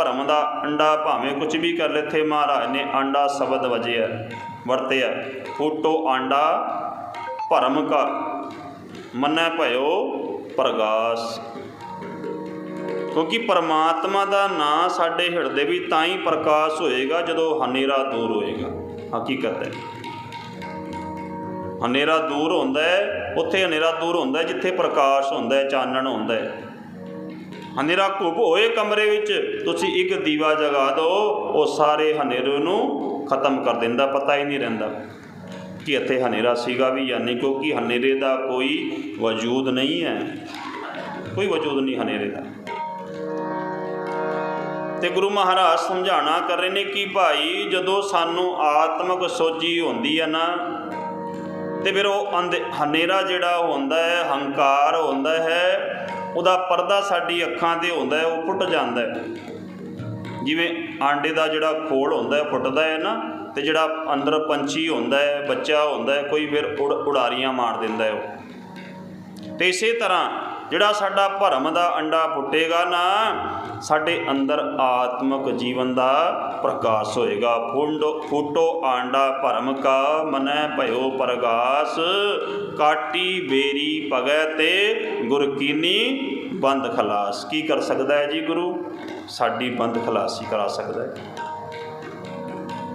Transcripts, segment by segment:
ਭਰਮ ਦਾ ਅੰਡਾ ਭਾਵੇਂ ਕੁਝ ਵੀ ਕਰ ਲੈਥੇ ਮਹਾਰਾਜ ਨੇ ਆਂਡਾ ਸ਼ਬਦ ਵਜਿਆ ਵਰਤਿਆ ਫੋਟੋ ਆਂਡਾ ਭਰਮ ਕਾ ਮੰਨੈ ਭਇਓ ਪ੍ਰਗਾਸ। ਕਿਉਂਕਿ ਪਰਮਾਤਮਾ ਦਾ ਨਾਂ ਸਾਡੇ ਹਿਰਦੇ ਵਿੱਚ ਤਾਂ ਹੀ ਪ੍ਰਕਾਸ਼ ਹੋਏਗਾ ਜਦੋਂ ਹਨੇਰਾ ਦੂਰ ਹੋਏਗਾ। ਹਕੀਕਤ ਹੈ। ਹਨੇਰਾ ਦੂਰ ਹੁੰਦਾ ਹੈ, ਉੱਥੇ ਹਨੇਰਾ ਦੂਰ ਹੁੰਦਾ ਹੈ, ਜਿੱਥੇ ਪ੍ਰਕਾਸ਼ ਹੁੰਦਾ ਹੈ, ਚਾਨਣ ਹੁੰਦਾ ਹੈ। ਹਨੇਰਾ ਘੁੱਪ ਹੋਏ ਕਮਰੇ ਵਿੱਚ, ਤੁਸੀਂ ਇੱਕ ਦੀਵਾ ਜਗਾ ਦਿਓ ਉਹ ਸਾਰੇ ਹਨੇਰੇ ਨੂੰ ਖਤਮ ਕਰ ਦਿੰਦਾ, ਪਤਾ ਹੀ ਨਹੀਂ ਰਹਿੰਦਾ ਕਿ ਇੱਥੇ ਹਨੇਰਾ ਸੀਗਾ ਵੀ ਯਾਨੀ ਕਿਉਂਕਿ ਹਨੇਰੇ ਦਾ ਕੋਈ ਵਜੂਦ ਨਹੀਂ ਹੈ। ਕੋਈ ਵਜੂਦ ਨਹੀਂ ਹਨੇਰੇ ਦਾ। ਤੇ ਗੁਰੂ ਮਹਾਰਾਜ ਸਮਝਾਣਾ ਕਰ ਰਹੇ ਨੇ ਕਿ ਭਾਈ, ਜਦੋਂ ਸਾਨੂੰ ਆਤਮਿਕ ਸੋਝੀ ਹੁੰਦੀ ਹੈ ਨਾ, ਤੇ ਫਿਰ ਉਹ ਅੰਧ- ਹਨੇਰਾ ਜਿਹੜਾ ਹੁੰਦਾ ਹੈ, ਹੰਕਾਰ ਹੁੰਦਾ ਹੈ ਉਹਦਾ ਪਰਦਾ ਸਾਡੀ ਅੱਖਾਂ ਤੇ ਹੁੰਦਾ ਉਹ ਫੁੱਟ ਜਾਂਦਾ ਜਿਵੇਂ ਆਂਡੇ ਦਾ ਜਿਹੜਾ ਖੋਲ ਹੁੰਦਾ ਫੁੱਟਦਾ ਹੈ ਨਾ, ਤੇ ਜਿਹੜਾ ਅੰਦਰ ਪੰਛੀ ਹੁੰਦਾ ਹੈ, ਬੱਚਾ ਹੁੰਦਾ ਹੈ, ਕੋਈ ਫਿਰ ਉਡਾਰੀਆਂ ਮਾਰ ਦਿੰਦਾ ਹੈ ਉਹ। ਤੇ ਇਸੇ ਤਰ੍ਹਾਂ ਜਿਹੜਾ ਸਾਡਾ ਭਰਮ ਦਾ ਅੰਡਾ ਫੁੱਟੇਗਾ ਨਾ, ਸਾਡੇ ਅੰਦਰ ਆਤਮਿਕ ਜੀਵਨ ਦਾ ਪ੍ਰਕਾਸ਼ ਹੋਏਗਾ। ਫੁੰਡੋ, ਫੁੱਟੋ ਆਂਡਾ ਭਰਮ ਕਾ ਮਨੈ ਭਇਓ ਪ੍ਰਗਾਸ, ਕਾਟੀ ਬੇਰੀ ਭਗੈ ਤੇ ਗੁਰ ਕੀਨੀ ਬੰਦ ਖਲਾਸ। ਕੀ ਕਰ ਸਕਦਾ ਹੈ ਜੀ ਗੁਰੂ? ਸਾਡੀ ਬੰਦ ਖਲਾਸੀ ਕਰਾ ਸਕਦਾ ਹੈ।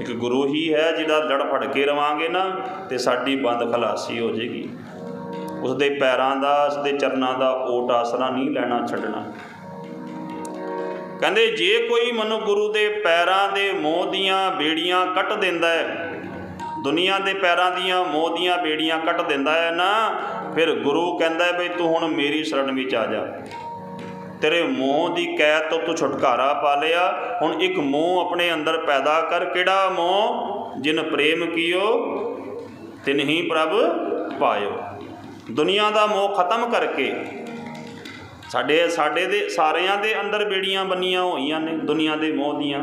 ਇੱਕ ਗੁਰੂ ਹੀ ਹੈ ਜਿਹੜਾ ਲੜ ਫੜ ਕੇ ਰਵਾਂਗੇ ਨਾ, ਤੇ ਸਾਡੀ ਬੰਦ ਖਲਾਸੀ ਹੋ ਜੇਗੀ। ਉਸਦੇ ਪੈਰਾਂ ਦਾ, ਉਸਦੇ ਚਰਨਾਂ ਦਾ ਓਟ ਆਸਰਾ ਨਹੀਂ ਲੈਣਾ ਛੱਡਣਾ। ਕਹਿੰਦੇ, ਜੇ ਕੋਈ ਮਨੁ ਗੁਰੂ ਦੇ ਪੈਰਾਂ ਦੇ ਮੋਹ ਦੀਆਂ ਬੇੜੀਆਂ ਕੱਟ ਦਿੰਦਾ ਹੈ, ਦੁਨੀਆ ਦੇ ਪੈਰਾਂ ਦੀਆਂ ਮੋਹ ਦੀਆਂ ਬੇੜੀਆਂ ਕੱਟ ਦਿੰਦਾ ਹੈ ਨਾ, ਫਿਰ ਗੁਰੂ ਕਹਿੰਦਾ ਬਈ ਤੂੰ ਹੁਣ ਮੇਰੀ ਸ਼ਰਨ ਵਿੱਚ ਆ ਜਾ। ਤੇਰੇ ਮੋਹ ਦੀ ਕੈਦ ਤੋਂ ਤੂੰ ਛੁਟਕਾਰਾ ਪਾ ਲਿਆ। ਹੁਣ ਇੱਕ ਮੋਹ ਆਪਣੇ ਅੰਦਰ ਪੈਦਾ ਕਰ। ਕਿਹੜਾ ਮੋਹ? ਜਿਨ ਪ੍ਰੇਮ ਕੀਓ ਤਿਨਹੀ ਪ੍ਰਭ ਪਾਇਓ। ਦੁਨੀਆ ਦਾ ਮੋਹ ਖਤਮ ਕਰਕੇ ਸਾਡੇ ਸਾਡੇ ਦੇ, ਸਾਰਿਆਂ ਦੇ ਅੰਦਰ ਬੇੜੀਆਂ ਬੰਨੀਆਂ ਹੋਈਆਂ ਨੇ ਦੁਨੀਆ ਦੇ ਮੋਹ ਦੀਆਂ।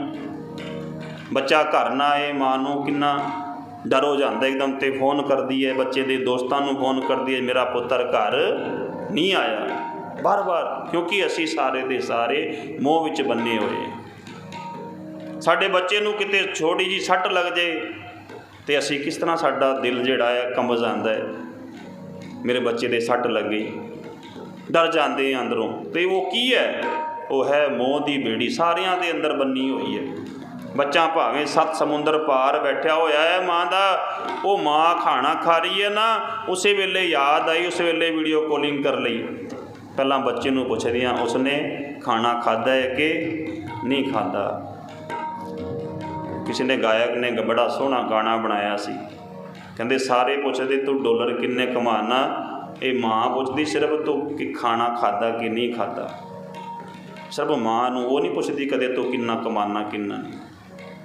ਬੱਚਾ ਘਰ ਨਾ ਆਏ, ਮਾਂ ਨੂੰ ਕਿੰਨਾ ਡਰ ਹੋ ਜਾਂਦਾ, ਇੱਕਦਮ ਤੇ ਫੋਨ ਕਰਦੀ ਹੈ, ਬੱਚੇ ਦੇ ਦੋਸਤਾਂ ਨੂੰ ਫੋਨ ਕਰਦੀ ਹੈ, ਮੇਰਾ ਪੁੱਤਰ ਘਰ ਨਹੀਂ ਆਇਆ। ਬਾਰ-ਬਾਰ ਕਿਉਂਕਿ ਅਸੀਂ ਸਾਰੇ ਦੇ ਸਾਰੇ ਮੋਹ ਵਿੱਚ ਬੰਨੇ ਹੋਏ ਸਾਡੇ ਬੱਚੇ ਨੂੰ ਕਿਤੇ ਛੋਟੀ ਜੀ ਸੱਟ ਲੱਗ ਜੇ ਤੇ ਅਸੀਂ ਕਿਸ ਤਰ੍ਹਾਂ ਸਾਡਾ ਦਿਲ ਜਿਹੜਾ ਹੈ ਕੰਬ ਜਾਂਦਾ ਹੈ। ਮੇਰੇ ਬੱਚੇ ਦੇ ਸੱਟ ਲੱਗ ਗਈ। ਡਰ ਜਾਂਦੇ ਆ ਅੰਦਰੋਂ। ਤੇ ਉਹ ਕੀ ਹੈ? ਉਹ ਹੈ ਮੋਹ ਦੀ ਬੇੜੀ। ਸਾਰਿਆਂ ਦੇ ਅੰਦਰ ਬੰਨੀ ਹੋਈ ਹੈ। ਬੱਚਾ ਭਾਵੇਂ ਸੱਤ ਸਮੁੰਦਰ ਪਾਰ ਬੈਠਿਆ ਹੋਇਆ ਹੈ, ਮਾਂ ਦਾ, ਉਹ ਮਾਂ ਖਾਣਾ ਖਾ ਰਹੀ ਹੈ ਨਾ, ਉਸੇ ਵੇਲੇ ਯਾਦ ਆਈ, ਉਸੇ ਵੇਲੇ ਵੀਡੀਓ ਕਾਲਿੰਗ ਕਰ ਲਈ। ਪਹਿਲਾਂ ਬੱਚੇ ਨੂੰ ਪੁੱਛਦੀਆਂ ਉਸਨੇ ਖਾਣਾ ਖਾਦਾ ਹੈ ਕਿ ਨਹੀਂ ਖਾਦਾ ਕਿਸੇ ਨੇ ਗਾਇਕ ਨੇ ਬੜਾ ਸੋਹਣਾ ਗਾਣਾ ਬਣਾਇਆ ਸੀ। ਕਹਿੰਦੇ ਸਾਰੇ ਪੁੱਛਦੇ ਤੂੰ ਡਾਲਰ ਕਿੰਨੇ ਕਮਾਨਾ? ਇਹ ਮਾਂ ਪੁੱਛਦੀ ਸਿਰਫ ਤੂੰ ਕਿ ਖਾਣਾ ਖਾਦਾ ਕਿ ਨਹੀਂ ਖਾਦਾ? ਸਿਰਫ ਮਾਂ ਨੂੰ ਉਹ ਨਹੀਂ ਪੁੱਛਦੀ ਕਦੇ ਤੂੰ ਕਿੰਨਾ ਕਮਾਨਾ, ਕਿੰਨਾ ਨਹੀਂ।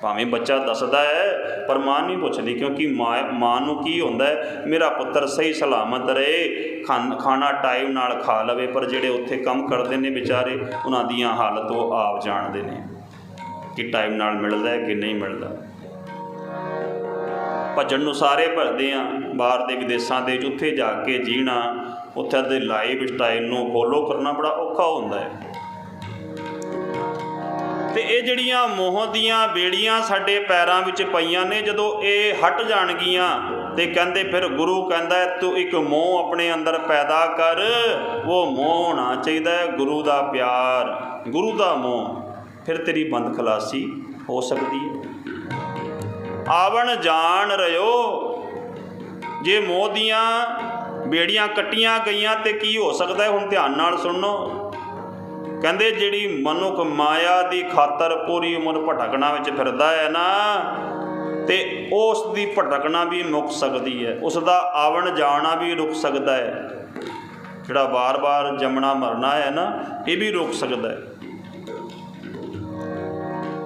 ਭਾਵੇਂ ਬੱਚਾ ਦੱਸਦਾ ਹੈ, ਪਰ ਮਾਂ ਨਹੀਂ ਪੁੱਛਦੀ, ਕਿਉਂਕਿ ਮਾਂ ਮਾਂ ਨੂੰ ਕੀ ਹੁੰਦਾ ਹੈ? ਮੇਰਾ ਪੁੱਤਰ ਸਹੀ ਸਲਾਮਤ ਰਹੇ, ਖਾਨ- ਖਾਣਾ ਟਾਈਮ ਨਾਲ ਖਾ ਲਵੇ, ਪਰ ਜਿਹੜੇ ਉੱਥੇ ਕੰਮ ਕਰਦੇ ਨੇ ਵਿਚਾਰੇ, ਉਹਨਾਂ ਦੀਆਂ ਹਾਲਤ ਉਹ ਆਪ ਜਾਣਦੇ ਨੇ ਕਿ ਟਾਈਮ ਨਾਲ ਮਿਲਦਾ ਹੈ ਕਿ ਨਹੀਂ ਮਿਲਦਾ। ਭੱਜਣ ਨੂੰ ਸਾਰੇ ਭੱਜਦੇ ਆ। ਬਾਹਰ ਦੇ ਵਿਦੇਸ਼ਾਂ ਦੇ ਉੱਥੇ ਜਾ ਕੇ ਜੀਣਾ, ਉੱਥੇ ਦੇ ਲਾਈਫ ਸਟਾਈਲ ਨੂੰ ਫੋਲੋ ਕਰਨਾ ਬੜਾ ਔਖਾ ਹੁੰਦਾ ਹੈ। ਤੇ ਇਹ ਜਿਹੜੀਆਂ ਮੋਹ ਦੀਆਂ ਬੇੜੀਆਂ ਸਾਡੇ ਪੈਰਾਂ ਵਿੱਚ ਪਈਆਂ ਨੇ, ਜਦੋਂ ਇਹ ਹਟ ਜਾਣਗੀਆਂ ਤੇ ਕਹਿੰਦੇ ਫਿਰ ਗੁਰੂ ਕਹਿੰਦਾ, ਤੂੰ ਇੱਕ ਮੋਹ ਆਪਣੇ ਅੰਦਰ ਪੈਦਾ ਕਰ, ਉਹ ਮੋਹ ਹੋਣਾ ਚਾਹੀਦਾ ਹੈ ਗੁਰੂ ਦਾ ਪਿਆਰ, ਗੁਰੂ ਦਾ ਮੋਹ। ਫਿਰ ਤੇਰੀ ਬੰਦ ਖਲਾਸੀ ਹੋ ਸਕਦੀ ਹੈ। ਆਵਣ ਜਾਣ ਰਿਓ ਜੇ ਮੋਹ ਦੀਆਂ ਬੇੜੀਆਂ ਕੱਟੀਆਂ ਗਈਆਂ ਤੇ ਕੀ ਹੋ ਸਕਦਾ ਹੈ? ਹੁਣ ਧਿਆਨ ਨਾਲ ਸੁਣੋ। ਕਹਿੰਦੇ ਜਿਹੜੀ ਮਨੁੱਖ ਮਾਇਆ ਦੀ ਖਾਤਰ ਪੂਰੀ ਉਮਰ ਭਟਕਣਾ ਵਿੱਚ ਫਿਰਦਾ ਹੈ ਨਾ, ਤੇ ਉਸ ਦੀ ਭਟਕਣਾ ਵੀ ਮੁੱਕ ਸਕਦੀ ਹੈ। ਉਸ ਦਾ ਆਵਣ ਜਾਣਾ ਵੀ ਰੁਕ ਸਕਦਾ ਹੈ। ਜਿਹੜਾ ਵਾਰ ਵਾਰ ਜੰਮਣਾ ਮਰਨਾ ਹੈ ਨਾ, ਇਹ ਵੀ ਰੁਕ ਸਕਦਾ ਹੈ।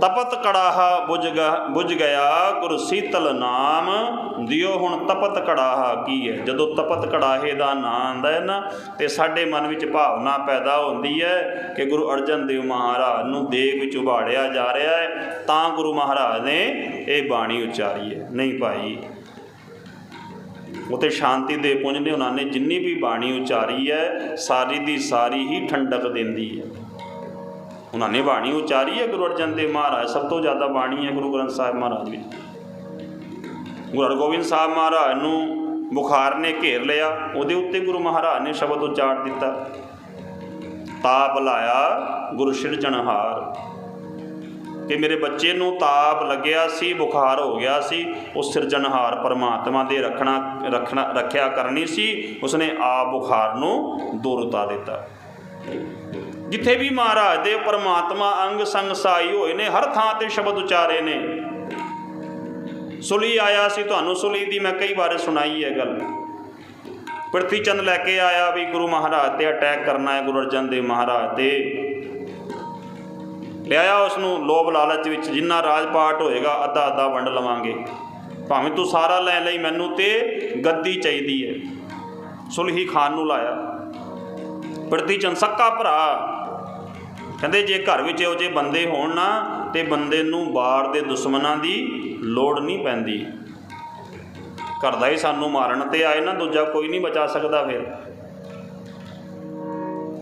ਤਪਤ ਕੜਾਹਾ ਬੁਝ ਗਾ, ਬੁਝ ਗਿਆ, ਗੁਰ ਸੀਤਲ ਨਾਮ। ਦਿਓ ਹੁਣ ਤਪਤ ਕੜਾਹਾ ਕੀ ਹੈ? ਜਦੋਂ ਤਪਤ ਕੜਾਹੇ ਦਾ ਨਾਂ ਆਂਦਾ ਹੈ ਨਾ, ਤੇ ਸਾਡੇ ਮਨ ਵਿੱਚ ਭਾਵਨਾ ਪੈਦਾ ਹੁੰਦੀ ਹੈ ਕਿ ਗੁਰੂ ਅਰਜਨ ਦੇਵ ਮਹਾਰਾਜ ਨੂੰ ਦੇਗ ਵਿੱਚ ਉਭਾੜਿਆ ਜਾ ਰਿਹਾ ਹੈ, ਤਾਂ ਗੁਰੂ ਮਹਾਰਾਜ ਨੇ ਇਹ ਬਾਣੀ ਉਚਾਰੀ ਹੈ। ਨਹੀਂ ਭਾਈ ਉਤੇ ਸ਼ਾਂਤੀ ਦੇ ਪੁੰਜ ਨੇ ਉਹਨਾਂ ਨੇ ਜਿੰਨੀ ਵੀ ਬਾਣੀ ਉਚਾਰੀ ਹੈ, ਸਾਰੀ ਦੀ ਸਾਰੀ ਹੀ ਠੰਡਕ ਦਿੰਦੀ ਹੈ। ਉਹਨਾਂ ਨੇ ਬਾਣੀ ਉਚਾਰੀ ਹੈ ਗੁਰੂ ਅਰਜਨ ਦੇਵ ਮਹਾਰਾਜ, ਸਭ ਤੋਂ ਜ਼ਿਆਦਾ ਬਾਣੀ ਹੈ ਗੁਰੂ ਗ੍ਰੰਥ ਸਾਹਿਬ ਮਹਾਰਾਜ ਵਿੱਚ। ਗੁਰੂ ਹਰਗੋਬਿੰਦ ਸਾਹਿਬ ਮਹਾਰਾਜ ਨੂੰ ਬੁਖਾਰ ਨੇ ਘੇਰ ਲਿਆ, ਉਹਦੇ ਉੱਤੇ ਗੁਰੂ ਮਹਾਰਾਜ ਨੇ ਸ਼ਬਦ ਉਚਾਰ ਦਿੱਤਾ। ਤਾਪ ਲਾਇਆ, ਗੁਰੂ ਸਿਰਜਣਹਾਰ ਕਿ ਮੇਰੇ ਬੱਚੇ ਨੂੰ ਤਾਪ ਲੱਗਿਆ ਸੀ, ਬੁਖਾਰ ਹੋ ਗਿਆ ਸੀ, ਉਹ ਸਿਰਜਣਹਾਰ ਪਰਮਾਤਮਾ ਦੇ ਰੱਖਣਾ ਰੱਖਣਾ, ਰੱਖਿਆ ਕਰਨੀ ਸੀ, ਉਸਨੇ ਆਪ ਬੁਖਾਰ ਨੂੰ ਦੂਰ ਉਤਾ ਦਿੱਤਾ। ਜਿੱਥੇ ਵੀ ਮਹਾਰਾਜ ਦੇ ਪਰਮਾਤਮਾ ਅੰਗ ਸੰਗ ਸਾਈ ਹੋਏ ਨੇ, ਹਰ ਥਾਂ ਤੇ ਸ਼ਬਦ ਉਚਾਰੇ ਨੇ। ਸੁਲੀ ਆਇਆ ਸੀ, ਤੁਹਾਨੂੰ ਸੁਲੀ ਦੀ ਮੈਂ ਕਈ ਵਾਰ ਸੁਣਾਈ ਹੈ ਗੱਲ। ਪ੍ਰਿਥੀ ਚੰਦ ਲੈ ਕੇ ਆਇਆ ਵੀ ਗੁਰੂ ਮਹਾਰਾਜ ਤੇ ਅਟੈਕ ਕਰਨਾ ਹੈ, ਗੁਰੂ ਅਰਜਨ ਦੇਵ ਮਹਾਰਾਜ ਤੇ। ਲਿਆਇਆ ਉਸ ਨੂੰ ਲੋਭ ਲਾਲਚ ਵਿੱਚ, ਜਿੰਨਾ ਰਾਜਪਾਟ ਹੋਏਗਾ, ਅੱਧਾ ਅੱਧਾ ਵੰਡ ਲਵਾਂਗੇ। ਭਾਵੇਂ ਤੂੰ ਸਾਰਾ ਲੈ ਲਈ, ਮੈਨੂੰ ਤੇ ਗੱਦੀ ਚਾਹੀਦੀ ਹੈ। ਸੁਲਹੀ ਖਾਨ ਨੂੰ ਲਾਇਆ। ਪ੍ਰਤੀ ਚੰਦ ਸੱਕਾ ਭਰਾ। ਕਹਿੰਦੇ ਜੇ ਘਰ ਵਿੱਚ ਇਹੋ ਜਿਹੇ ਬੰਦੇ ਹੋਣ ਨਾ, ਤੇ ਬੰਦੇ ਨੂੰ ਬਾਹਰ ਦੇ ਦੁਸ਼ਮਣਾਂ ਦੀ ਲੋੜ ਨਹੀਂ ਪੈਂਦੀ। ਘਰ ਦਾ ਹੀ ਸਾਨੂੰ ਮਾਰਨ ਤੇ ਆਏ ਨਾ, ਦੂਜਾ ਕੋਈ ਨਹੀਂ ਬਚਾ ਸਕਦਾ ਫਿਰ।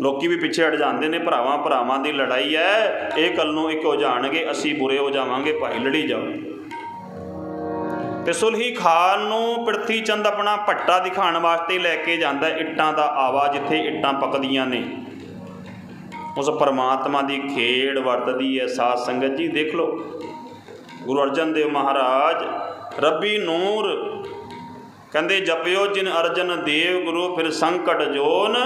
ਲੋਕੀ ਵੀ ਪਿੱਛੇ ਹਟ ਜਾਂਦੇ ਨੇ, ਭਰਾਵਾਂ ਭਰਾਵਾਂ ਦੀ ਲੜਾਈ ਹੈ ਇਹ ਕੱਲ ਨੂੰ ਇੱਕ ਹੋ ਜਾਣਗੇ, ਅਸੀਂ ਬੁਰੇ ਹੋ ਜਾਵਾਂਗੇ, ਭਾਈ ਲੜੀ ਜਾਓ। ਤੇ ਸੁਲਹੀ ਖਾਨ ਨੂੰ ਪ੍ਰਿਥੀ ਚੰਦ ਆਪਣਾ ਭੱਟਾ ਦਿਖਾਉਣ ਵਾਸਤੇ ਲੈ ਕੇ ਜਾਂਦਾ ਇੱਟਾਂ ਦਾ ਆਵਾ, ਜਿੱਥੇ ਇੱਟਾਂ ਪੱਕਦੀਆਂ ਨੇ। ਉਸ ਪਰਮਾਤਮਾ ਦੀ ਖੇਡ ਵਰਤਦੀ ਹੈ। ਸਾਧ ਸੰਗਤ ਜੀ, ਦੇਖ ਲਓ। ਗੁਰੂ ਅਰਜਨ ਦੇਵ ਮਹਾਰਾਜ, ਰੱਬੀ ਨੂਰ ਕਹਿੰਦੇ, ਜਪਿਓ ਜਿਨ ਅਰਜਨ ਦੇਵ ਗੁਰੂ, ਫਿਰ ਸੰਕਟ ਜੋਨ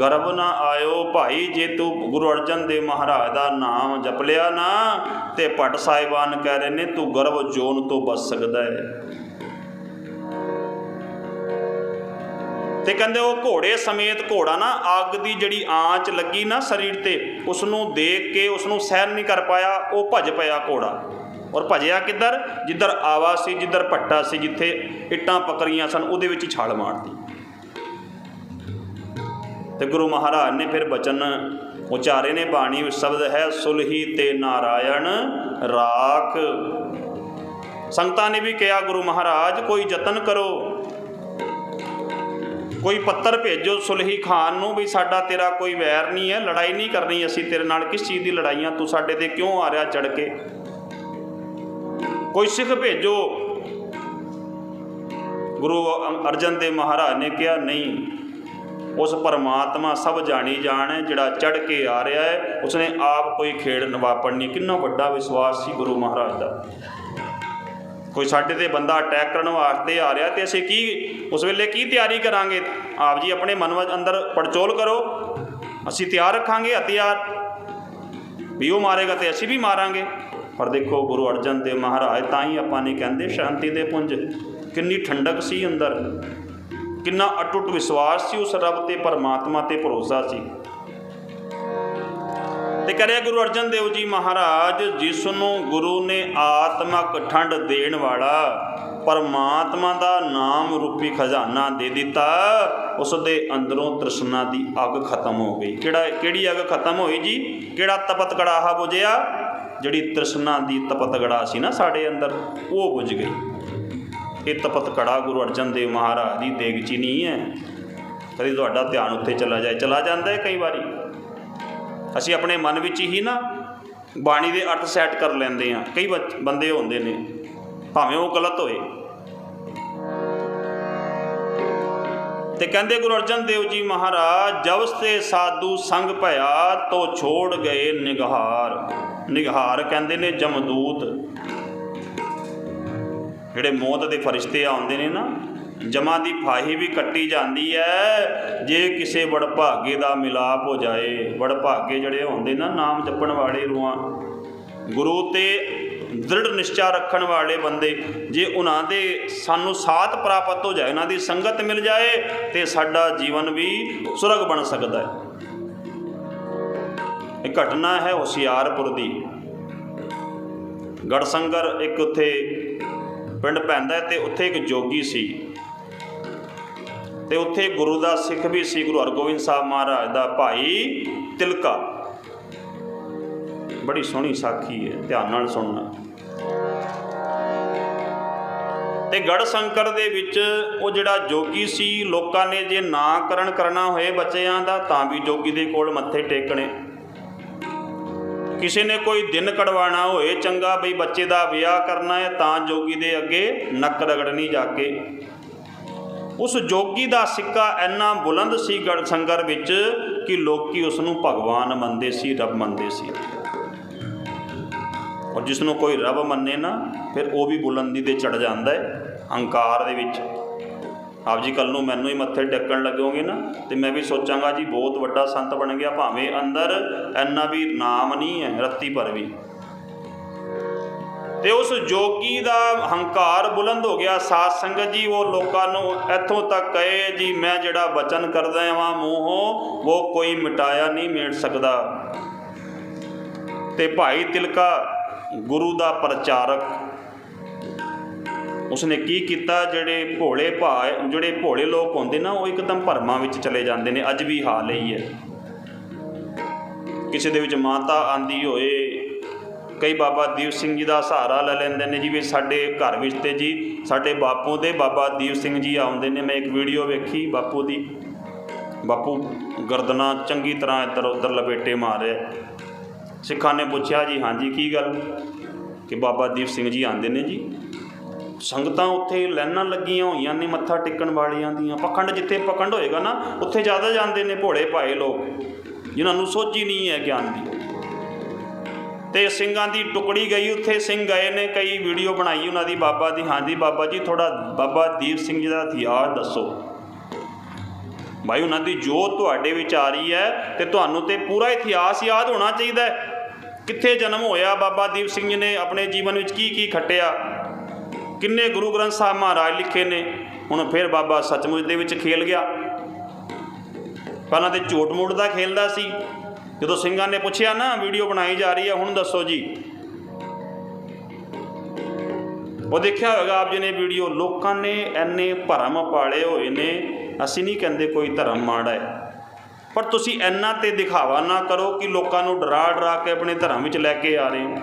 ਗਰਭ ਨਾ ਆਇਓ। ਭਾਈ ਜੇ ਤੂੰ ਗੁਰੂ ਅਰਜਨ ਦੇਵ ਮਹਾਰਾਜ ਦਾ ਨਾਮ ਜਪ ਲਿਆ ਨਾ, ਤੇ ਭੱਟ ਸਾਹਿਬਾਨ ਕਹਿ ਰਹੇ ਨੇ, ਤੂੰ ਗਰਭ ਜੋਨ ਤੋਂ ਬਚ ਸਕਦਾ ਹੈ। ਤੇ ਕਹਿੰਦੇ ਉਹ ਘੋੜੇ ਸਮੇਤ ਘੋੜਾ ਨਾ, ਅੱਗ ਦੀ ਜਿਹੜੀ ਆਂਚ ਲੱਗੀ ਨਾ ਸਰੀਰ ਤੇ ਉਸ ਨੂੰ ਦੇਖ ਕੇ ਉਸ ਨੂੰ ਸਹਿਨ ਨਹੀਂ ਕਰ ਪਾਇਆ, ਉਹ ਭੱਜ ਪਿਆ ਘੋੜਾ। ਔਰ ਭਜਿਆ ਕਿੱਧਰ? ਜਿੱਧਰ ਆਵਾ ਸੀ, ਜਿੱਧਰ ਭੱਟਾ ਸੀ, ਜਿੱਥੇ ਇੱਟਾਂ ਪਕੜੀਆਂ ਸਨ, ਉਹਦੇ ਵਿੱਚ ਛਾਲ ਮਾਰਦੀ ਤੇ ਗੁਰੂ ਮਹਾਰਾਜ ਨੇ ਫਿਰ ਬਚਨ ਉਚਾਰੇ ਨੇ, ਬਾਣੀ ਵਿੱਚ ਸ਼ਬਦ ਹੈ, ਸੁਲਹੀ ਤੇ ਨਾਰਾਇਣ ਰਾਖ। ਸੰਗਤਾਂ ਨੇ ਵੀ ਕਿਹਾ, ਗੁਰੂ ਮਹਾਰਾਜ, ਕੋਈ ਯਤਨ ਕਰੋ। ਕੋਈ ਪੱਤਰ ਭੇਜੋ ਸੁਲਹੀ ਖਾਨ ਨੂੰ ਵੀ ਸਾਡਾ ਤੇਰਾ ਕੋਈ ਵੈਰ ਨਹੀਂ ਹੈ, ਲੜਾਈ ਨਹੀਂ ਕਰਨੀ ਅਸੀਂ ਤੇਰੇ ਨਾਲ ਕਿਸ ਚੀਜ਼ ਦੀ ਲੜਾਈਆਂ ਤੂੰ ਸਾਡੇ ਤੇ ਕਿਉਂ ਆ ਰਿਹਾ ਚੜ ਕੇ? ਕੋਈ ਸਿੱਖ ਭੇਜੋ। ਗੁਰੂ ਅਰਜਨ ਦੇਵ ਮਹਾਰਾਜ ਨੇ ਕਿਹਾ, ਨਹੀਂ, ਉਸ ਪਰਮਾਤਮਾ ਸਭ ਜਾਣੀ ਜਾਣ ਹੈ, ਜਿਹੜਾ ਚੜ ਕੇ ਆ ਰਿਹਾ ਹੈ, ਉਸਨੇ ਆਪ ਕੋਈ ਖੇਡ ਨਵਾਪੜਨੀ ਕਿੰਨਾ ਵੱਡਾ ਵਿਸ਼ਵਾਸ ਸੀ ਗੁਰੂ ਮਹਾਰਾਜ ਦਾ। ਕੋਈ ਸਾਡੇ ਤੇ ਬੰਦਾ ਅਟੈਕ ਕਰਨ ਵਾਸਤੇ ਆ ਰਿਹਾ ਤੇ ਅਸੀਂ ਕੀ ਉਸ ਵੇਲੇ ਕੀ ਤਿਆਰੀ ਕਰਾਂਗੇ? ਆਪ ਜੀ ਆਪਣੇ ਮਨ ਵਿੱਚ ਅੰਦਰ ਪੜਚੋਲ ਕਰੋ। ਅਸੀਂ ਤਿਆਰ ਰੱਖਾਂਗੇ ਹਥਿਆਰ। ਵੀ ਉਹ ਮਾਰੇਗਾ ਤੇ ਅਸੀਂ ਵੀ ਮਾਰਾਂਗੇ। ਪਰ ਦੇਖੋ ਗੁਰੂ ਅਰਜਨ ਦੇਵ ਮਹਾਰਾਜ, ਤਾਂ ਹੀ ਆਪਾਂ ਨਹੀਂ ਕਹਿੰਦੇ ਸ਼ਾਂਤੀ ਦੇ ਪੁੰਜ। ਕਿੰਨੀ ਠੰਡਕ ਸੀ ਅੰਦਰ। ਕਿੰਨਾ ਅਟੁੱਟ ਵਿਸ਼ਵਾਸ ਸੀ ਉਸ ਰੱਬ ਤੇ, ਪਰਮਾਤਮਾ ਤੇ ਭਰੋਸਾ ਸੀ। ਤੇ ਕਰਿਆ ਗੁਰੂ ਅਰਜਨ ਦੇਵ ਜੀ ਮਹਾਰਾਜ ਜਿਸ ਨੂੰ ਗੁਰੂ ਨੇ ਆਤਮਕ ਠੰਡ ਦੇਣ ਵਾਲਾ ਪਰਮਾਤਮਾ ਦਾ ਨਾਮ ਰੂਪੀ ਖਜ਼ਾਨਾ ਦੇ ਦਿੱਤਾ ਉਸ ਦੇ ਅੰਦਰੋਂ ਤ੍ਰਿਸ਼ਨਾ ਦੀ ਅੱਗ ਖਤਮ ਹੋ ਗਈ। ਕਿਹੜਾ, ਕਿਹੜੀ ਅੱਗ ਖਤਮ ਹੋਈ ਜੀ? ਕਿਹੜਾ ਤਪਤ ਕੜਾਹਾ ਬੁਝਿਆ? ਜਿਹੜੀ ਤ੍ਰਿਸ਼ਨਾ ਦੀ ਤਪਤ ਕੜਾ ਸੀ ਨਾ ਸਾਡੇ ਅੰਦਰ, ਉਹ ਬੁਝ ਗਈ। ਇਹ ਤਪਤ ਕੜਾ ਗੁਰੂ ਅਰਜਨ ਦੇਵ ਮਹਾਰਾਜ ਦੀ ਦੇਗਚੀ ਨਹੀਂ ਹੈ। ਕਦੀ ਤੁਹਾਡਾ ਧਿਆਨ ਉੱਥੇ ਚਲਾ ਜਾਏ, ਚਲਾ ਜਾਂਦਾ ਹੈ ਕਈ ਵਾਰੀ। ਅਸੀਂ ਆਪਣੇ ਮਨ ਵਿੱਚ ਹੀ ਨਾ ਬਾਣੀ ਦੇ ਅਰਥ ਸੈੱਟ ਕਰ ਲੈਂਦੇ ਆ ਕਈ ਬੱਚ- ਬੰਦੇ ਹੁੰਦੇ ਨੇ, ਭਾਵੇਂ ਉਹ ਗਲਤ ਹੋਏ। ਤੇ ਕਹਿੰਦੇ ਗੁਰੂ ਅਰਜਨ ਦੇਵ ਜੀ ਮਹਾਰਾਜ, ਜਵਸ ਤੇ ਸਾਧੂ ਸੰਗ ਭਇਆ ਤੋ ਛੋੜ ਗਏ ਨਿਗਹਾਰ। ਨਿਗਹਾਰ ਕਹਿੰਦੇ ਨੇ ਜਮਦੂਤ। ਜਿਹੜੇ ਮੌਤ ਦੇ ਫਰਿਸ਼ਤੇ ਆਉਂਦੇ ਨੇ ਨਾ ਜਮਾਂ ਦੀ ਫਾਹੀ ਵੀ ਕੱਟੀ ਜਾਂਦੀ ਹੈ ਜੇ ਕਿਸੇ ਵਡਭਾਗੇ ਦਾ ਮਿਲਾਪ ਹੋ ਜਾਏ। ਵਡਭਾਗੇ ਜਿਹੜੇ ਹੁੰਦੇ ਨਾ, ਨਾਮ ਜਪਣ ਵਾਲੇ ਰੂਹਾਂ। ਗੁਰੂ ਤੇ ਦ੍ਰਿੜ ਨਿਸ਼ਚਾ ਰੱਖਣ ਵਾਲੇ ਬੰਦੇ, ਜੇ ਉਹਨਾਂ ਦੇ ਸਾਨੂੰ ਸਾਥ ਪ੍ਰਾਪਤ ਹੋ ਜਾਏ, ਉਹਨਾਂ ਦੀ ਸੰਗਤ ਮਿਲ ਜਾਏ, ਤੇ ਸਾਡਾ ਜੀਵਨ ਵੀ ਸੁਰਗ ਬਣ ਸਕਦਾ ਹੈ। ਇਹ ਘਟਨਾ ਹੈ ਹੁਸ਼ਿਆਰਪੁਰ ਦੀ। ਗੜਸੰਗਰ ਇੱਕ ਉੱਥੇ ਪਿੰਡ ਪੈਂਦਾ ਹੈ ਤੇ ਉੱਥੇ ਇੱਕ ਜੋਗੀ ਸੀ। ਤੇ ਉੱਥੇ ਗੁਰੂ ਦਾ ਸਿੱਖ ਵੀ ਸੀ, ਗੁਰੂ ਹਰਗੋਬਿੰਦ ਸਾਹਿਬ ਮਹਾਰਾਜ ਦਾ ਭਾਈ ਤਿਲਕਾ। ਬੜੀ ਸੋਹਣੀ ਸਾਖੀ ਹੈ, ਧਿਆਨ ਨਾਲ ਸੁਣਨਾ। ਤੇ ਗੜ ਸ਼ੰਕਰ ਦੇ ਵਿੱਚ ਉਹ ਜਿਹੜਾ ਜੋਗੀ ਸੀ, ਲੋਕਾਂ ਨੇ ਜੇ ਨਾ ਕਰਨ ਕਰਨਾ ਹੋਏ ਬੱਚਿਆਂ ਦਾ, ਤਾਂ ਵੀ ਜੋਗੀ ਦੇ ਕੋਲ ਮੱਥੇ ਟੇਕਣੇ। ਕਿਸੇ ਨੇ ਕੋਈ ਦਿਨ ਕਢਵਾਣਾ ਹੋਏ, ਚੰਗਾ ਬਈ ਬੱਚੇ ਦਾ ਵਿਆਹ ਕਰਨਾ ਹੈ, ਤਾਂ ਜੋਗੀ ਦੇ ਅੱਗੇ ਨੱਕ ਰਗੜਨੀ ਜਾ ਕੇ। ਉਸ ਜੋਗੀ ਦਾ ਸਿੱਕਾ ਇੰਨਾ ਬੁਲੰਦ ਸੀ ਗੜ ਸੰਗਰ ਵਿੱਚ ਕਿ ਲੋਕੀ ਉਸ ਨੂੰ ਭਗਵਾਨ ਮੰਨਦੇ ਸੀ, ਰੱਬ ਮੰਨਦੇ ਸੀ। ਔਰ ਜਿਸ ਨੂੰ ਕੋਈ ਰੱਬ ਮੰਨੇ ਨਾ, ਫਿਰ ਉਹ ਵੀ ਬੁਲੰਦੀ ਤੇ ਚੜ ਜਾਂਦਾ ਹੈ ਹੰਕਾਰ ਦੇ ਵਿੱਚ। ਆਪ ਜੀ ਕੱਲ ਨੂੰ ਮੈਨੂੰ ਹੀ ਮੱਥੇ ਟੇਕਣ ਲੱਗੋਗੇ ਨਾ, ਤੇ ਮੈਂ ਵੀ ਸੋਚਾਂਗਾ ਜੀ, ਬਹੁਤ ਵੱਡਾ ਸੰਤ ਬਣ ਗਿਆ, ਭਾਵੇਂ ਅੰਦਰ ਇੰਨਾ ਵੀ ਨਾਮ ਨਹੀਂ ਹੈ, ਰੱਤੀ ਪਰ ਵੀ। ਤੇ ਉਸ ਜੋਗੀ ਦਾ ਹੰਕਾਰ ਬੁਲੰਦ ਹੋ ਗਿਆ। ਸਾਧ ਸੰਗਤ ਜੀ, ਉਹ ਲੋਕਾਂ ਨੂੰ ਇੱਥੋਂ ਤੱਕ ਕਹੇ ਜੀ, ਮੈਂ ਜਿਹੜਾ ਬਚਨ ਕਰਦਾ ਹਾਂ ਮੂੰਹੋਂ, ਉਹ ਕੋਈ ਮਿਟਾਇਆ ਨਹੀਂ ਮੇਟ ਸਕਦਾ। ਤੇ ਭਾਈ ਤਿਲਕਾ ਗੁਰੂ ਦਾ ਪ੍ਰਚਾਰਕ, ਉਸਨੇ ਕੀ ਕੀਤਾ? ਜਿਹੜੇ ਭੋਲੇ ਭਾ, ਜਿਹੜੇ ਭੋਲੇ ਲੋਕ ਹੁੰਦੇ ਨਾ, ਉਹ ਇੱਕਦਮ ਭਰਮਾਂ ਵਿੱਚ ਚਲੇ ਜਾਂਦੇ ਨੇ। ਅੱਜ ਵੀ ਹਾਲ ਹੀ ਹੈ। ਕਿਸੇ ਦੇ ਵਿੱਚ ਮਾਤਾ ਆਂਦੀ ਹੋਏ ਕਈ ਬਾਬਾ ਦੀਪ ਸਿੰਘ ਜੀ ਦਾ ਸਹਾਰਾ ਲੈ ਲੈਂਦੇ ਨੇ ਜੀ ਵੀ ਸਾਡੇ ਘਰ ਵਿੱਚ ਤੇ ਜੀ, ਸਾਡੇ ਬਾਪੂ ਦੇ ਬਾਬਾ ਦੀਪ ਸਿੰਘ ਜੀ ਆਉਂਦੇ ਨੇ। ਮੈਂ ਇੱਕ ਵੀਡੀਓ ਵੇਖੀ ਬਾਪੂ ਦੀ। ਬਾਪੂ ਗਰਦਨਾ ਚੰਗੀ ਤਰ੍ਹਾਂ ਇੱਧਰ ਉੱਧਰ ਲਪੇਟੇ ਮਾਰ ਰਿਹਾ। ਸਿੱਖਾਂ ਨੇ ਪੁੱਛਿਆ, ਜੀ ਹਾਂਜੀ, ਕੀ ਗੱਲ? ਕਿ ਬਾਬਾ ਦੀਪ ਸਿੰਘ ਜੀ ਆਉਂਦੇ ਨੇ ਜੀ। ਸੰਗਤਾਂ ਉੱਥੇ ਲਾਈਨਾਂ ਲੱਗੀਆਂ ਹੋਈਆਂ ਨੇ ਮੱਥਾ ਟੇਕਣ ਵਾਲੀਆਂ ਦੀਆਂ। ਪਖੰਡ ਜਿੱਥੇ ਪਖੰਡ ਹੋਏਗਾ ਨਾ, ਉੱਥੇ ਜ਼ਿਆਦਾ ਜਾਂਦੇ ਨੇ ਭੋਲੇ ਭਾਏ ਲੋਕ। ਜਿਨ੍ਹਾਂ ਨੂੰ ਸੋਝੀ ਨਹੀਂ ਹੈ ਗਿਆਨ ਦੀ। ਤੇ ਸਿੰਘਾਂ ਦੀ ਟੁਕੜੀ ਗਈ, ਉੱਥੇ ਸਿੰਘ ਗਏ ਨੇ, ਕਈ ਵੀਡੀਓ ਬਣਾਈ ਉਹਨਾਂ ਦੀ, ਬਾਬਾ ਦੀ। ਹਾਂਜੀ, ਬਾਬਾ ਜੀ ਥੋੜਾ ਬਾਬਾ ਦੀਪ ਸਿੰਘ ਜੀ ਦਾ ਇਤਿਹਾਸ ਦੱਸੋ। ਭਾਈ ਉਹਨਾਂ ਦੀ ਜੋਤ ਤੁਹਾਡੇ ਵਿੱਚ ਆ ਰਹੀ ਹੈ ਤੇ ਤੁਹਾਨੂੰ ਤੇ ਪੂਰਾ ਇਤਿਹਾਸ ਯਾਦ ਹੋਣਾ ਚਾਹੀਦਾ ਹੈ। ਕਿੱਥੇ ਜਨਮ ਹੋਇਆ ਬਾਬਾ ਦੀਪ ਸਿੰਘ ਜੀ ਨੇ, ਆਪਣੇ ਜੀਵਨ ਵਿੱਚ ਕੀ ਕੀ ਖੱਟਿਆ? ਕਿੰਨੇ ਗੁਰੂ ਗ੍ਰੰਥ ਸਾਹਿਬ ਮਹਾਰਾਜ ਲਿਖੇ ਨੇ? ਹੁਣ ਫਿਰ ਬਾਬਾ ਸੱਚਮੁੱਚ ਦੇ ਵਿੱਚ ਖੇਲ ਗਿਆ। ਪਹਿਲਾਂ ਤੇ ਝੂਠ ਮੂਠ ਦਾ ਖੇਲਦਾ ਸੀ। ਜਦੋਂ ਸਿੰਘਾਂ ਨੇ ਪੁੱਛਿਆ, ਨਾ, ਵੀਡੀਓ ਬਣਾਈ ਜਾ ਰਹੀ ਹੈ ਹੁਣ ਦੱਸੋ ਜੀ। ਉਹ ਦੇਖਿਆ ਹੋਵੇਗਾ ਆਪ ਜੀ ਨੇ ਵੀਡੀਓ, ਲੋਕਾਂ ਨੇ ਐਨੇ ਭਰਮ ਪਾਲੇ ਹੋਏ ਨੇ, ਅਸੀਂ ਨਹੀਂ ਕਹਿੰਦੇ ਕੋਈ ਧਰਮ ਮਾੜਾ ਹੈ। ਪਰ ਤੁਸੀਂ ਇੰਨਾ ਤੇ ਦਿਖਾਵਾ ਨਾ ਕਰੋ ਕਿ ਲੋਕਾਂ ਨੂੰ ਡਰਾ ਡਰਾ ਕੇ ਆਪਣੇ ਧਰਮ ਵਿੱਚ ਲੈ ਕੇ ਆ ਰਹੇ ਹੋ।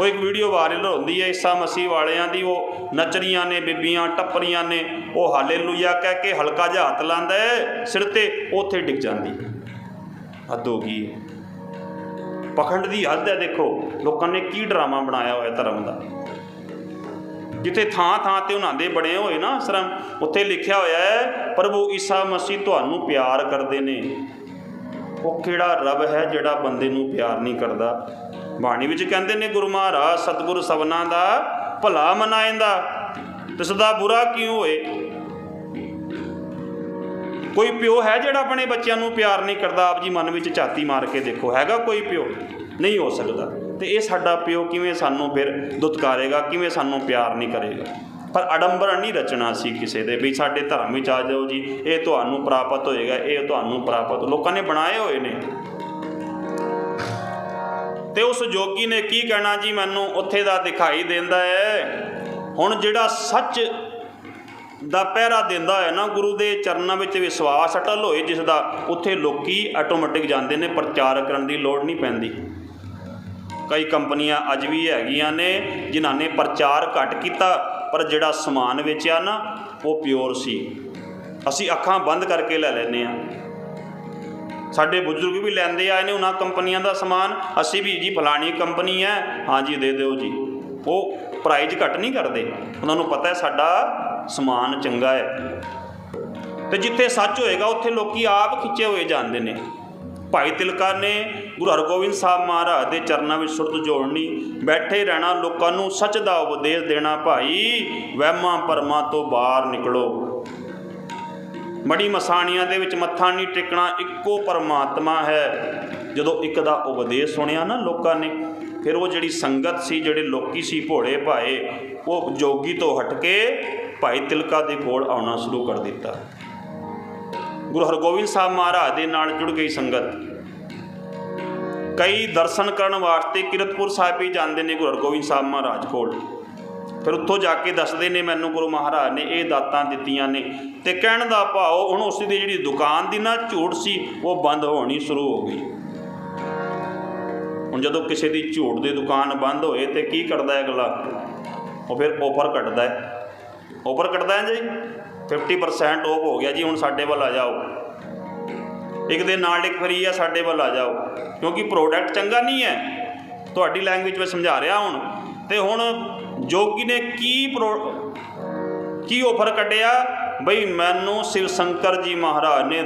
ਉਹ ਇੱਕ ਵੀਡੀਓ ਵਾਇਰਲ ਹੁੰਦੀ ਹੈ, ਈਸਾ ਮਸੀਹ ਵਾਲਿਆਂ ਦੀ, ਉਹ ਨਚਰੀਆਂ ਨੇ, ਬੀਬੀਆਂ ਟੱਪਰੀਆਂ ਨੇ, ਉਹ ਹਾਲੇਲੂਇਆ ਕਹਿ ਕੇ ਹਲਕਾ ਜਿਹਾ ਹੱਥ ਲਾਉਂਦਾ ਹੈ, ਸਿਰ ਤੇ ਉੱਥੇ ਡਿੱਗ ਜਾਂਦੀ ਹੱਦ ਹੋ ਗਈ ਹੈ। ਪਖੰਡ ਦੀ ਹੱਦ ਹੈ ਦੇਖੋ, ਲੋਕਾਂ ਨੇ ਕੀ ਡਰਾਮਾ ਬਣਾਇਆ ਹੋਇਆ ਧਰਮ ਦਾ। ਜਿੱਥੇ ਥਾਂ ਥਾਂ ਤੇ ਉਹਨਾਂ ਦੇ ਬਣੇ ਹੋਏ ਨਾ ਆਸ਼ਰਮ, ਉੱਥੇ ਲਿਖਿਆ ਹੋਇਆ ਹੈ, ਪ੍ਰਭੂ ਈਸਾ ਮਸੀਹ ਤੁਹਾਨੂੰ ਪਿਆਰ ਕਰਦੇ ਨੇ। ਉਹ ਕਿਹੜਾ ਰੱਬ ਹੈ ਜਿਹੜਾ ਬੰਦੇ ਨੂੰ ਪਿਆਰ ਨਹੀਂ ਕਰਦਾ? ਬਾਣੀ ਵਿੱਚ ਕਹਿੰਦੇ ਨੇ, ਗੁਰੂ ਮਹਾਰਾਜ ਸਤਿਗੁਰੂ ਸਭਨਾ ਦਾ ਭਲਾ ਮਨਾਇੰਦਾ ਤਿਸ ਦਾ ਬੁਰਾ ਕਿਉਂ ਹੋਏ? ਕੋਈ ਪਿਓ ਹੈ ਜਿਹੜਾ ਆਪਣੇ ਬੱਚਿਆਂ ਨੂੰ ਪਿਆਰ ਨਹੀਂ ਕਰਦਾ, ਆਪ ਜੀ ਮਨ ਵਿੱਚ ਝਾਤੀ ਮਾਰ ਕੇ ਦੇਖੋ, ਹੈਗਾ ਕੋਈ ਪਿਓ? ਨਹੀਂ ਹੋ ਸਕਦਾ। ਤੇ ਇਹ ਸਾਡਾ ਪਿਓ ਕਿਵੇਂ ਸਾਨੂੰ ਫਿਰ ਦੁਤਕਾਰੇਗਾ, ਕਿਵੇਂ ਸਾਨੂੰ ਪਿਆਰ ਨਹੀਂ ਕਰੇਗਾ? ਪਰ ਅਡੰਬਰ ਨਹੀਂ ਰਚਣਾ ਸੀ ਕਿਸੇ ਦੇ ਵੀ ਸਾਡੇ ਧਰਮ ਵਿੱਚ ਆ ਜਾਓ ਜੀ, ਇਹ ਤੁਹਾਨੂੰ ਪ੍ਰਾਪਤ ਹੋਏਗਾ, ਇਹ ਤੁਹਾਨੂੰ ਪ੍ਰਾਪਤ ਲੋਕਾਂ ਨੇ ਬਣਾਏ ਹੋਏ ਨੇ। ਤੇ ਉਸ ਜੋਗੀ ਨੇ ਕੀ ਕਹਿਣਾ ਜੀ? ਮੈਨੂੰ ਉੱਥੇ ਦਾ ਦਿਖਾਈ ਦਿੰਦਾ ਹੈ। ਹੁਣ ਜਿਹੜਾ ਸੱਚ ਦਾ ਪਹਿਰਾ ਦਿੰਦਾ ਹੈ ਨਾ, ਗੁਰੂ ਦੇ ਚਰਨਾਂ ਵਿੱਚ ਵਿਸ਼ਵਾਸ ਅਟਲ ਹੋਏ, ਜਿਸ ਦਾ ਉੱਥੇ ਲੋਕੀ ਆਟੋਮੈਟਿਕ ਜਾਂਦੇ ਨੇ, ਪ੍ਰਚਾਰ ਕਰਨ ਦੀ ਲੋੜ ਨਹੀਂ ਪੈਂਦੀ। ਕਈ ਕੰਪਨੀਆਂ ਅੱਜ ਵੀ ਹੈਗੀਆਂ ਨੇ, ਜਿਨ੍ਹਾਂ ਨੇ ਪ੍ਰਚਾਰ ਘੱਟ ਕੀਤਾ, ਪਰ ਜਿਹੜਾ ਸਮਾਨ ਵੇਚਿਆ ਨਾ, ਉਹ ਪਿਓਰ ਸੀ। ਅਸੀਂ ਅੱਖਾਂ ਬੰਦ ਕਰਕੇ ਲੈ ਲੈਨੇ ਆ ਸਾਡੇ ਬਜ਼ੁਰਗ ਵੀ ਲੈਂਦੇ ਆਏ ਨੇ ਉਹਨਾਂ ਕੰਪਨੀਆਂ ਦਾ ਸਮਾਨ। ਅਸੀਂ ਵੀ ਜੀ, ਫਲਾਣੀ ਕੰਪਨੀ ਹੈ। ਹਾਂਜੀ ਦੇ ਦਿਓ ਜੀ। ਉਹ ਪ੍ਰਾਈਜ਼ ਘੱਟ ਨਹੀਂ ਕਰਦੇ। ਉਹਨਾਂ ਨੂੰ ਪਤਾ ਹੈ ਸਾਡਾ ਸਮਾਨ ਚੰਗਾ ਹੈ। ਤੇ ਜਿੱਥੇ ਸੱਚ ਹੋਏਗਾ, ਉੱਥੇ ਲੋਕੀ ਆਪ ਖਿੱਚੇ ਹੋਏ ਜਾਂਦੇ ਨੇ। ਭਾਈ ਤਿਲਕਾ ਨੇ ਗੁਰੂ ਹਰਗੋਬਿੰਦ ਸਾਹਿਬ ਮਹਾਰਾਜ ਦੇ ਚਰਨਾਂ ਵਿੱਚ ਸੁਰਤ ਜੋੜਨੀ, ਬੈਠੇ ਰਹਿਣਾ, ਲੋਕਾਂ ਨੂੰ ਸੱਚ ਦਾ ਉਪਦੇਸ਼ ਦੇਣਾ, ਭਾਈ, ਵਹਿਮਾਂ ਭਰਮਾਂ ਤੋਂ ਬਾਹਰ ਨਿਕਲੋ। ਮੜੀ ਮਸਾਣੀਆਂ ਦੇ ਵਿੱਚ ਮੱਥਾ ਨਹੀਂ ਟੇਕਣਾ, ਇੱਕੋ ਪਰਮਾਤਮਾ ਹੈ। ਜਦੋਂ ਇੱਕ ਦਾ ਉਪਦੇਸ਼ ਸੁਣਿਆ ਨਾ ਲੋਕਾਂ ਨੇ, ਫਿਰ ਉਹ ਜਿਹੜੀ ਸੰਗਤ ਸੀ, ਜਿਹੜੇ ਲੋਕੀ ਸੀ ਭੋਲੇ ਭਾਏ, ਉਹ ਜੋਗੀ ਤੋਂ ਹਟ ਕੇ ਭਾਈ ਤਿਲਕਾ ਦੇ ਕੋਲ ਆਉਣਾ ਸ਼ੁਰੂ ਕਰ ਦਿੱਤਾ। ਗੁਰੂ ਹਰਗੋਬਿੰਦ ਸਾਹਿਬ ਮਹਾਰਾਜ ਦੇ ਨਾਲ ਜੁੜ ਗਈ ਸੰਗਤ। ਕਈ ਦਰਸ਼ਨ ਕਰਨ ਵਾਸਤੇ ਕਿਰਤਪੁਰ ਸਾਹਿਬ ਵੀ ਜਾਂਦੇ ਨੇ ਗੁਰੂ ਹਰਗੋਬਿੰਦ ਸਾਹਿਬ ਮਹਾਰਾਜ ਕੋਲ। ਫਿਰ ਉੱਥੋਂ ਜਾ ਕੇ ਦੱਸਦੇ ਨੇ ਮੈਨੂੰ ਗੁਰੂ ਮਹਾਰਾਜ ਨੇ ਇਹ ਦਾਤਾਂ ਦਿੱਤੀਆਂ ਨੇ ਤੇ ਕਹਿਣ ਦਾ ਭਾਵ ਹੁਣ ਉਸ ਦੀ ਜਿਹੜੀ ਦੁਕਾਨ ਦੀ ਨਾ ਝੂਠ ਸੀ, ਉਹ ਬੰਦ ਹੋਣੀ ਸ਼ੁਰੂ ਹੋ ਗਈ। ਹੁਣ ਜਦੋਂ ਕਿਸੇ ਦੀ ਝੂਠ ਦੀ ਦੁਕਾਨ ਬੰਦ ਹੋਏ ਤੇ ਕੀ ਕਰਦਾ ਹੈ ਅਗਲਾ? ਉਹ ਫਿਰ ਆਫਰ ਕੱਢਦਾ ਹੈ। ਆਫਰ ਕੱਟਦਾ ਹੈ ਜੀ। 50% ਆਫ ਹੋ ਗਿਆ ਜੀ, ਹੁਣ ਸਾਡੇ ਵੱਲ ਆ ਜਾਓ। ਇੱਕ ਦੇ ਨਾਲ ਇੱਕ ਫਰੀ ਆ, ਸਾਡੇ ਵੱਲ ਆ ਜਾਓ। ਕਿਉਂਕਿ ਪ੍ਰੋਡਕਟ ਚੰਗਾ ਨਹੀਂ ਹੈ। ਤੁਹਾਡੀ ਲੈਂਗੁਏਜ ਵਿੱਚ ਸਮਝਾ ਰਿਹਾ ਹੁਣ। ਤੇ ਹੁਣ ਜੋਗੀ ਨੇ ਕੀ ਪ੍ਰੋ ਕੀ ਆਫਰ ਕੱਢਿਆ? ਬਈ ਮੈਨੂੰ ਸ਼ਿਵ ਸ਼ੰਕਰ ਜੀ ਮਹਾਰਾਜ ਨੇ